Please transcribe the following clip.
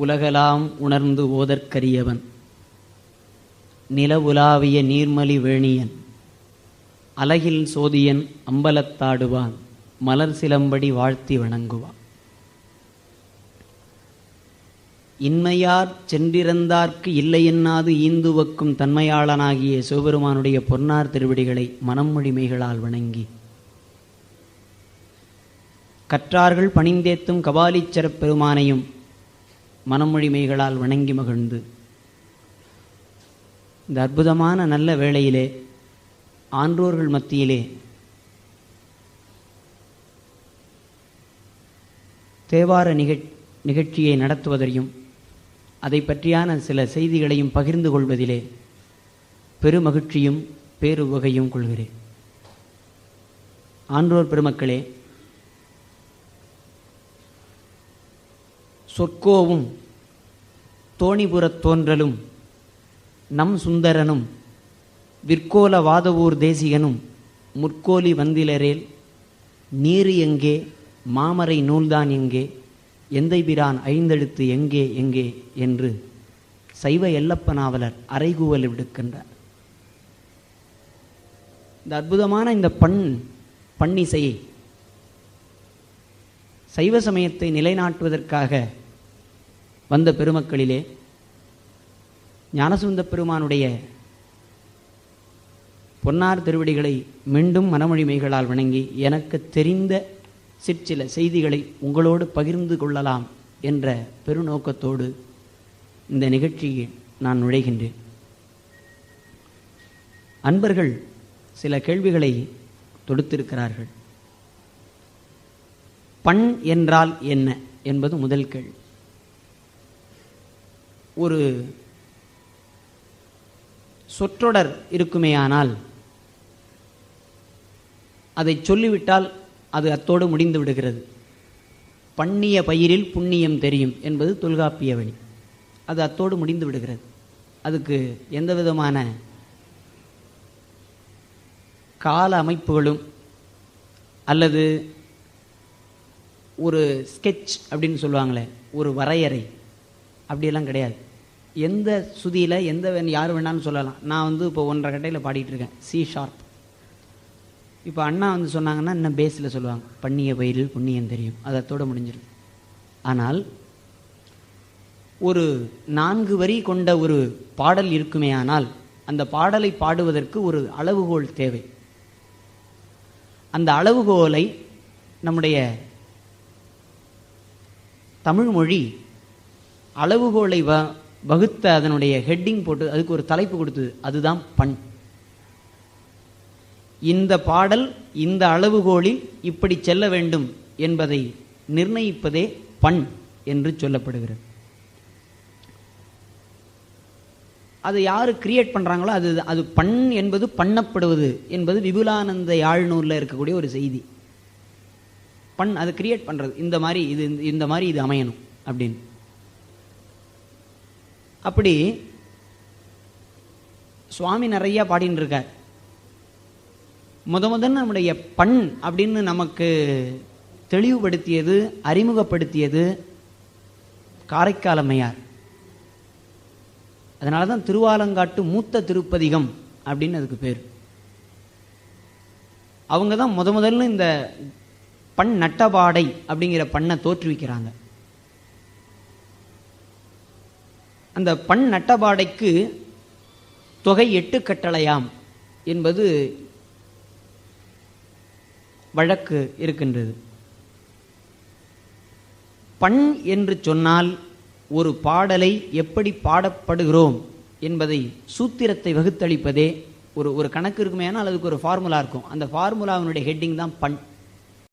உலகலாம் உணர்ந்து ஓதற்கரியவன். நில உலாவிய நீர்மலி வேணியன். அலகில் சோதியன் அம்பலத்தாடுவான் மலர் சிலம்படி வாழ்த்தி வணங்குவான். இன்மையார் சென்றிருந்தார்க்கு இல்லையென்னாது ஈந்துவக்கும் தன்மையாளனாகிய சிவபெருமானுடைய பொன்னார் திருவடிகளை மனமொழிமைகளால் வணங்கி. கற்றார்கள் பணிந்தேத்தும் கபாலீச்சரப் பெருமானையும் மனமொழிமைகளால் வணங்கி மகிழ்ந்து. இந்த அற்புதமான நல்ல வேளையிலே ஆன்றோர்கள் மத்தியிலே தேவார நிகழ் நிகழ்ச்சியை நடத்துவதையும் அதை பற்றியான சில செய்திகளையும் பகிர்ந்து கொள்வதிலே பெருமகிழ்ச்சியும் பேருவகையும் கொள்கிறேன். ஆன்றோர் பெருமக்களே சொற்கோவும் தோணிபுரத் தோன்றலும் நம் சுந்தரனும் விற்கோல வாதவூர் தேசிகனும் முற்கோலி வந்திலரேல் நீரு எங்கே மாமரை நூல்தான் எங்கே எந்தை பிரான் ஐந்தெழுத்து எங்கே எங்கே என்று சைவ எல்லப்ப நாவலர் அறைகூவல் விடுக்கின்றார். இந்த அற்புதமான இந்த பண் பண்ணிசையை சைவ சமயத்தை நிலைநாட்டுவதற்காக வந்த பெருமக்களிலே ஞானசுந்த பெருமானுடைய பொன்னார் திருவடிகளை மீண்டும் மனமொழிமைகளால் வணங்கி எனக்கு தெரிந்த சிற்சில செய்திகளை உங்களோடு பகிர்ந்து கொள்ளலாம் என்ற பெருநோக்கத்தோடு இந்த நிகழ்ச்சியில் நான் நுழைகின்றேன். அன்பர்கள் சில கேள்விகளை தொடுத்திருக்கிறார்கள். பண் என்றால் என்ன என்பது முதல் கேள்வி. ஒரு சொற்றொடர் இருக்குமேயானால் அதை சொல்லிவிட்டால் அது அத்தோடு முடிந்து விடுகிறது. பண்ணிய பயிரில் புண்ணியம் தெரியும் என்பது தொல்காப்பிய வழி. அது அத்தோடு முடிந்து விடுகிறது. அதுக்கு எந்த விதமான கால அமைப்புகளும் அல்லது ஒரு ஸ்கெட்ச் அப்படின்னு சொல்லுவாங்களே ஒரு வரையறை அப்படியெல்லாம் கிடையாது. எந்த சுதியில் எந்த யார் வேணாலும் சொல்லலாம். நான் வந்து இப்போ ஒன்றரை கட்டையில் பாடிட்டு இருக்கேன். சி ஷார்ப் இப்போ அண்ணா வந்து சொன்னாங்கன்னா இன்னும் பேஸில் சொல்லுவாங்க. பண்ணிய பயிரில் புண்ணியம் தெரியும். அதை தொட முடிஞ்சிடும். ஆனால் ஒரு நான்கு வரி கொண்ட ஒரு பாடல் இருக்குமேயானால் அந்த பாடலை பாடுவதற்கு ஒரு அளவுகோல் தேவை. அந்த அளவுகோலை நம்முடைய தமிழ்மொழி அளவுகோலை வ வகுத்த அதனுடைய ஹெட்டிங் போட்டு அதுக்கு ஒரு தலைப்பு கொடுத்தது. அதுதான் பண். இந்த பாடல் இந்த அளவுகோலில் இப்படி செல்ல வேண்டும் என்பதை நிர்ணயிப்பதே பண் என்று சொல்லப்படுகிறது. அது யார் கிரியேட் பண்ணுறாங்களோ அது அது பண் என்பது பண்ணப்படுவது என்பது விபுலானந்த யாழ்நூரில் இருக்கக்கூடிய ஒரு செய்தி. பண் அது கிரியேட் பண்ணுறது இந்த மாதிரி இது இந்த- இந்த மாதிரி இது அமையணும் அப்படின்னு. அப்படி சுவாமி நிறைய பாடின்னு இருக்கார் முத முதன் நம்முடைய பண் அப்படின்னு நமக்கு தெளிவுபடுத்தியது அறிமுகப்படுத்தியது காரைக்காலமையார் அதனால தான் திருவாலங்காட்டு மூத்த திருப்பதிகம் அப்படின்னு அதுக்கு பேர். அவங்க தான் முத முதல்ல இந்த பண் நட்டபாடை அப்படிங்கிற பண்ணை தோற்றுவிக்கிறாங்க. அந்த பண் நட்டபாடைக்கு தொகை எட்டு கட்டளையாம் என்பது வழக்கு இருக்கின்றது. பண் என்று சொன்னால் ஒரு பாடலை எப்படி பாடப்படுகிறோம் என்பதை சூத்திரத்தை வகுத்தளிப்பதே ஒரு ஒரு கணக்கு இருக்குமே ஆனால் அதுக்கு ஒரு ஃபார்முலா இருக்கும். அந்த ஃபார்முலாவினுடைய ஹெட்டிங் தான் பண்.